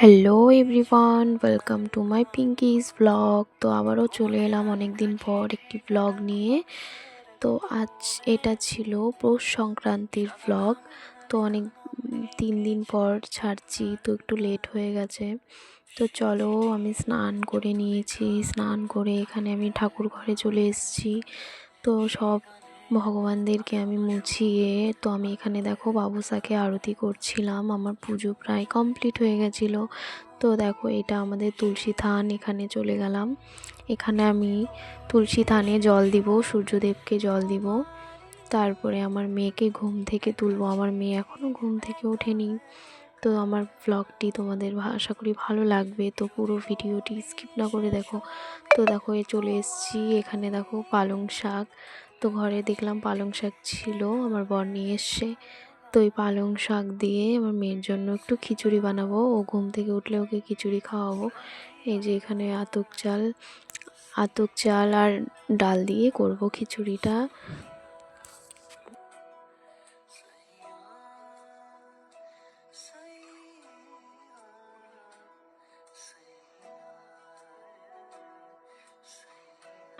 Hello everyone welcome to my Pinki's blog তো আবারও চলে এলাম অনেক দিন পর একটি ব্লগ নিয়ে। তো আজ এটা ছিল পৌষ সংক্রান্তির ব্লগ তো অনেক তিন দিন পর ছাড়ছি, তো একটু লেট হয়ে গেছে। তো চলো আমি স্নান করে নিয়েছি। স্নান করে এখানে আমি ঠাকুর ঘরে চলে এসেছি। তো সব ভগবানদেরকে আমি মুছিয়ে, তো আমি এখানে দেখো বাবুসাকে আরতি করছিলাম। আমার পুজো প্রায় কমপ্লিট হয়ে গেছিল। তো দেখো এটা আমাদের তুলসী থান এখানে চলে গেলাম। এখানে আমি তুলসী থানে জল দিব, সূর্যদেবকে জল দিব। তারপরে আমার মেয়েকে ঘুম থেকে তুলবো। আমার মেয়ে এখনও ঘুম থেকে ওঠেনি। তো আমার ব্লগটি তোমাদের আশা করি ভালো লাগবে। তো পুরো ভিডিওটি স্কিপ না করে দেখো। তো দেখো এ চলে এসেছি। এখানে দেখো পালং শাক। তো ঘরে দেখলাম পালং শাক ছিল, আমার বর নিয়ে এসছে। তো ওই পালং শাক দিয়ে আমার মেয়ের জন্য একটু খিচুড়ি বানাবো। ও ঘুম থেকে উঠলে ওকে খিচুড়ি খাওয়াবো। এই যে এখানে আতক চাল আতক চাল আর ডাল দিয়ে করব খিচুড়িটা।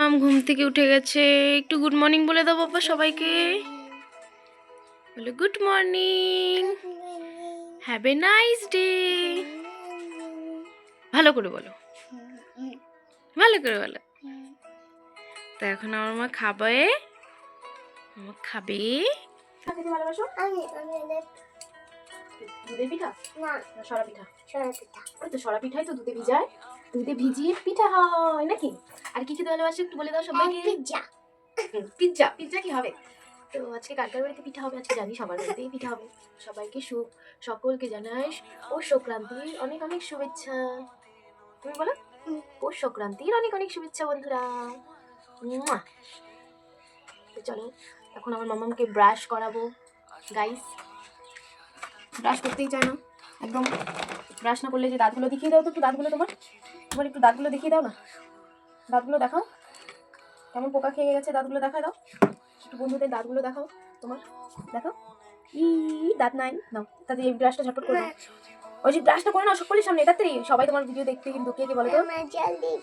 আম ঘুম থেকে উঠে গেছে। একটু গুড মর্নিং বলে দাও বাবা সবাইকে। বলে good morning have a nice day ভালো করে বলো। ভালো করে বলো। তো এখন আমার মা খাবে। আমার খাবে। খেতে ভালোবাসো। দুধের পিঠা? না। সরা পিঠা। সরা পিঠা। ওই তো সরা পিঠাই তো দুধে ভিজায়। দুধে ভিজিয়ে পিঠা হয় নাকি? আর কি খেতে ভালোবাসো একটু বলে দাও সবাইকে। পিজ্জা পিৎজা পিৎজা কি হবে? তো আজকে কালকার বাড়িতে পিঠা হবে? আজকে জানি সবার বাড়িতেই পিঠা হবে। সবাইকে সুখ সকলকে জানাই ও সংক্রান্তির অনেক অনেক শুভেচ্ছা। তুমি বলো। পৌষ সংক্রান্তির অনেক অনেক শুভেচ্ছা বন্ধুরা। চলো এখন আমার মামাকে ব্রাশ করাবো। গাইস ব্রাশ করতেই চায় না। একদম ব্রাশ না করলে যে দাঁতগুলো দেখিয়ে দাও তো একটু দাঁতগুলো তোমার। তোমার একটু দাঁতগুলো দেখিয়ে দাও না। দাঁতগুলো দেখাও। কেমন পোকা খেয়ে গেছে দাঁতগুলো দেখা দাও। একটু বন্ধুদের দাঁতগুলো দেখাও তোমার। দেখাও। ই দাঁত নাই। নাও তাতে এই ব্রাশটা ঝটপট করে দাও। ওই যে ব্রাশটা করে নাও সকলের সামনে। তাড়াতাড়ি। সবাই তোমার ভিডিও দেখতে কিন্তু কে কে বলে তো? দিয়ে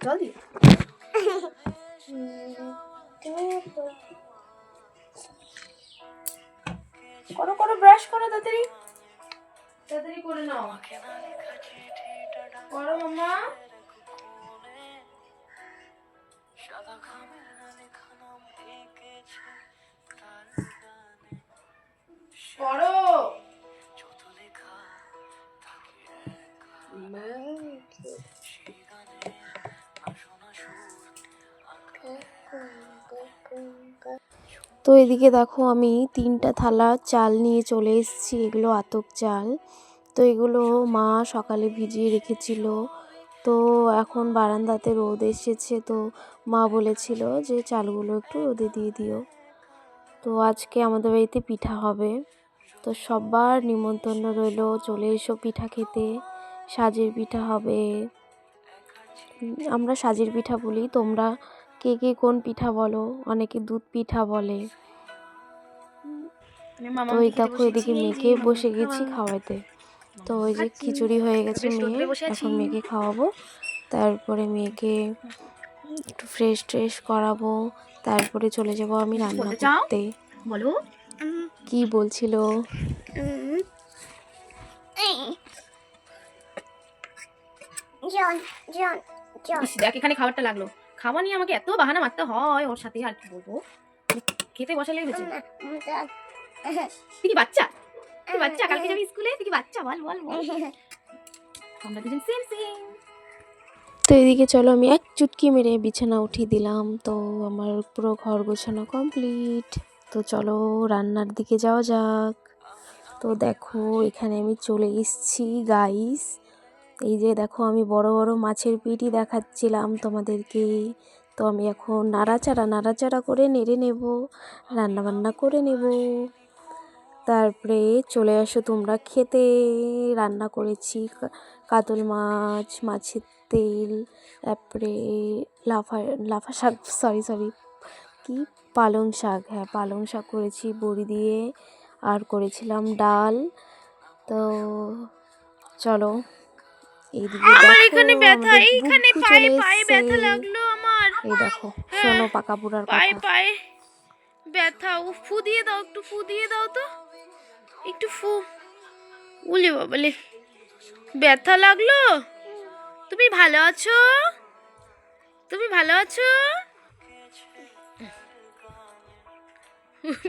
জল দিয়ে? করো করো ব্রাশ করো তাড়াতাড়ি। তাড়াতাড়ি করে নাও। করো মামা করো। তো এদিকে দেখো আমি তিনটা থালা চাল নিয়ে চলে এসেছি, এগুলো আতপ চাল। তো এগুলো মা সকালে ভিজিয়ে রেখেছিল। তো এখন বারান্দাতে রোদ এসেছে, তো মা বলেছিল যে চালগুলো একটু রোদে দিয়ে দিও। তো আজকে আমাদের বাড়িতে পিঠা হবে। তো সবার নিমন্ত্রণ রইল, চলে এসো পিঠা খেতে। সাজের পিঠা হবে। আমরা সাজের পিঠা বলি, তোমরা কে কে কোন পিঠা বলো? অনেকে দুধ পিঠা বলে। তো এই দেখো এদিকে মেয়েকে বসে গেছি খাওয়াতে। তো ওই যে খিচুড়ি হয়ে গেছে মেয়ে এখন মেয়েকে খাওয়াবো। তারপরে মেয়েকে একটু ফ্রেশ ট্রেশ করাবো। তারপরে চলে যাব আমি রান্না করতে। বলো। কি বলছিল? জন জন জন। দেখ এখানে খাবারটা লাগল। খাবার নিয়ে আমাকে এত বাহানা মারতে হয় ওর সাথে আর কি বলব? খেতে বসালে হয়েছে। তুই কি বাচ্চা? তুই বাচ্চা? কালকে যাবি স্কুলে? তুই কি বাচ্চা? বল বল বল। আমরা দুজন সেম সেম তো এদিকে চলো আমি এক চুটকি মেরে বিছানা উঠিয়ে দিলাম। তো আমার পুরো ঘর গোছানো কমপ্লিট তো চলো রান্নার দিকে যাওয়া যাক। তো দেখো এখানে আমি চলে এসেছি গাইস এই যে দেখো আমি বড় বড় মাছের পিটি দেখাচ্ছিলাম তোমাদেরকে। তো আমি এখন নাড়াচাড়া নাড়াচাড়া করে নেড়ে নেব রান্না বান্না করে নেব। তারপরে চলে আসো তোমরা খেতে। রান্না করেছি কাতল মাছ, মাছের তেল, তারপরে লাফা লাফা শাক সরি সরি কি? পালং শাক হ্যাঁ পালং শাক করেছি, বড়ি দিয়ে, আর করেছিলাম ডাল। তো চলো আমার এখানে ব্যথা এইখানে পায়ে পায়ে ব্যথা লাগল আমার। এই দেখো শোনো পাকা বুড়ার পায়ে পায়ে ব্যথা। ও ফু দিয়ে দাও একটু ফু দিয়ে দাও তো। একটু ফু। উলে বাবালে ব্যথা লাগল? তুমি ভালো আছো? তুমি ভালো আছো?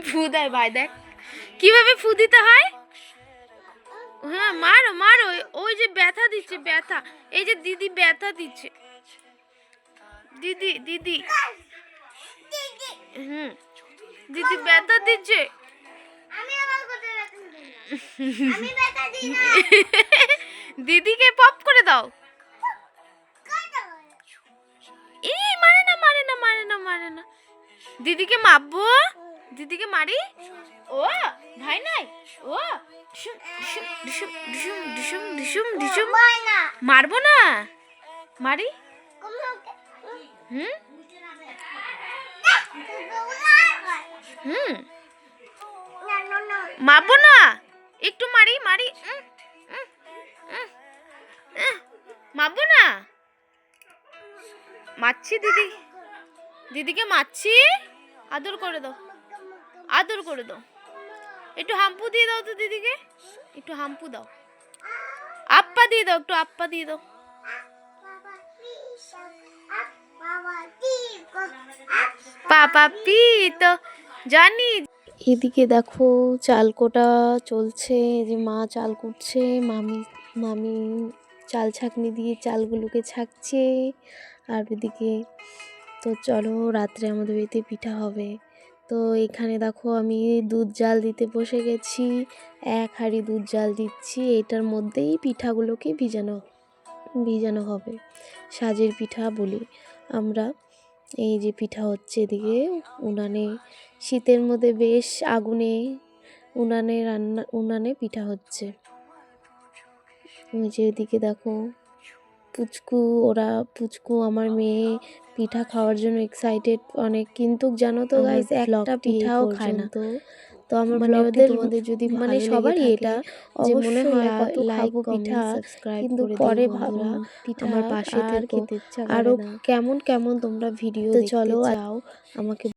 ফু দেয় ভাই দেখ। কীভাবে ফু দিতে হয়? হ্যাঁ মারো মারো, ওই- যে ব্যথা দিচ্ছে, ব্যথা। এই যে দিদি ব্যথা দিচ্ছে। দিদি দিদি। হুম, দিদি ব্যথা দিচ্ছে। দিদিকে পপ করে দাও। এই, মারে না মারে না মারে না মারে না। দিদিকে মারবো? দিদিকে মারি? ও ভাই নাই? ও মারবো না? মারি? হুম? হুম। মারবো না? একটু মারি মারি। মারবো না? মারছি দিদি। দিদিকে মারছি। আদর করে দাও। আদর করে দাও। একটু হাম্পু দিয়ে দাও তো দিদিকে। একটু হাম্পু দাও। আপ্পা দিয়ে দাও, একটু আপ্পা দিয়ে দাও। পাপা পি তো জানি। এদিকে দেখো চাল কোটা চলছে যে মা চাল কুটছে, মামি মামি চাল ছাঁকনি দিয়ে চালগুলোকে ছাকছে। আর এদিকে তো চলো, রাত্রে আমাদের বাড়িতে পিঠা হবে। তো এখানে দেখো আমি দুধ জাল দিতে বসে গেছি। এক হাঁড়ি দুধ জাল দিচ্ছি। এটার মধ্যেই পিঠাগুলোকে ভিজানো ভিজানো হবে। সাজের পিঠা বলি আমরা। এই যে পিঠা হচ্ছে এদিকে উনানে। শীতের মধ্যে বেশ আগুনে উনানে রান্না, উনানে পিঠা হচ্ছে। ওই যে ওইদিকে দেখো পুচকু, ওরা পুচকু আমার মেয়ে পিঠা খাওয়ার জন্য এক্সাইটেড অনেক। কিন্তু জানো তো গাইস একটা পিঠাও খায় না। তো তো আমার মানে মধ্যে তোমাদের যদি মানে সবারই এটা যে মনে হয় লাইক পিঠা কিন্তু কিন্তু পরে পিঠা আমার পাশে আর থেকে আরও কেমন কেমন তোমরা ভিডিও দেখতে চলো চাও আমাকে